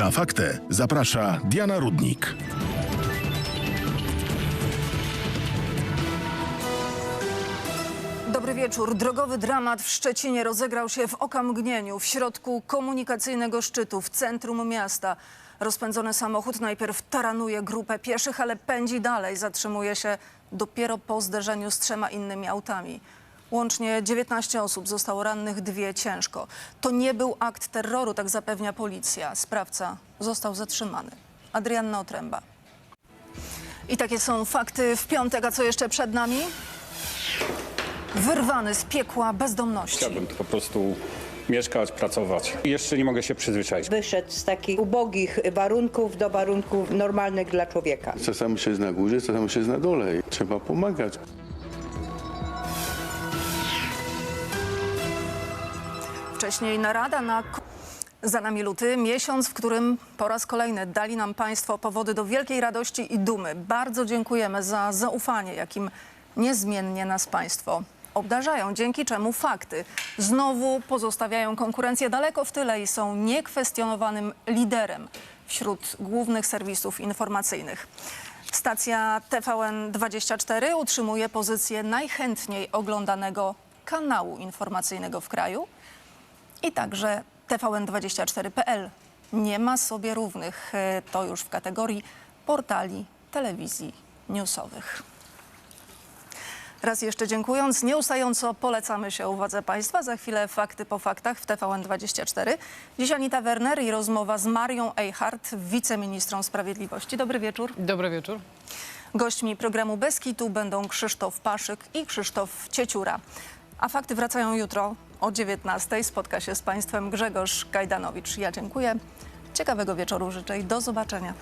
Na faktę zaprasza Diana Rudnik. Dobry wieczór. Drogowy dramat w Szczecinie rozegrał się w okamgnieniu w środku komunikacyjnego szczytu w centrum miasta. Rozpędzony samochód najpierw taranuje grupę pieszych, ale pędzi dalej. Zatrzymuje się dopiero po zderzeniu z trzema innymi autami. Łącznie 19 osób zostało rannych, dwie ciężko. To nie był akt terroru, tak zapewnia policja. Sprawca został zatrzymany. Adrianna Otręba. I takie są fakty w piątek, a co jeszcze przed nami? Wyrwany z piekła bezdomności. Chciałbym tu po prostu mieszkać, pracować. I jeszcze nie mogę się przyzwyczaić. wyszedł z takich ubogich warunków do warunków normalnych dla człowieka. Czasami się jest na górze, czasami się jest na dole trzeba pomagać. Wcześniej narada na. Za nami luty, miesiąc, w którym po raz kolejny dali nam Państwo powody do wielkiej radości i dumy. Bardzo dziękujemy za zaufanie, jakim niezmiennie nas Państwo obdarzają, dzięki czemu fakty znowu pozostawiają konkurencję daleko w tyle i są niekwestionowanym liderem wśród głównych serwisów informacyjnych. Stacja TVN24 utrzymuje pozycję najchętniej oglądanego kanału informacyjnego w kraju i także TVN24.pl. Nie ma sobie równych. E, To już w kategorii portali telewizji newsowych. Raz jeszcze dziękując, nieustająco polecamy się uwadze Państwa. Za chwilę fakty po faktach w TVN24. Dziś Anita Werner i rozmowa z Marią Eichhardt, wiceministrą sprawiedliwości. Dobry wieczór. Dobry wieczór. Gośćmi programu Beskitu będą Krzysztof Paszyk i Krzysztof Cieciura. A fakty wracają jutro o 19:00. Spotka się z Państwem Grzegorz Gajdanowicz. Ja dziękuję. Ciekawego wieczoru życzę i do zobaczenia.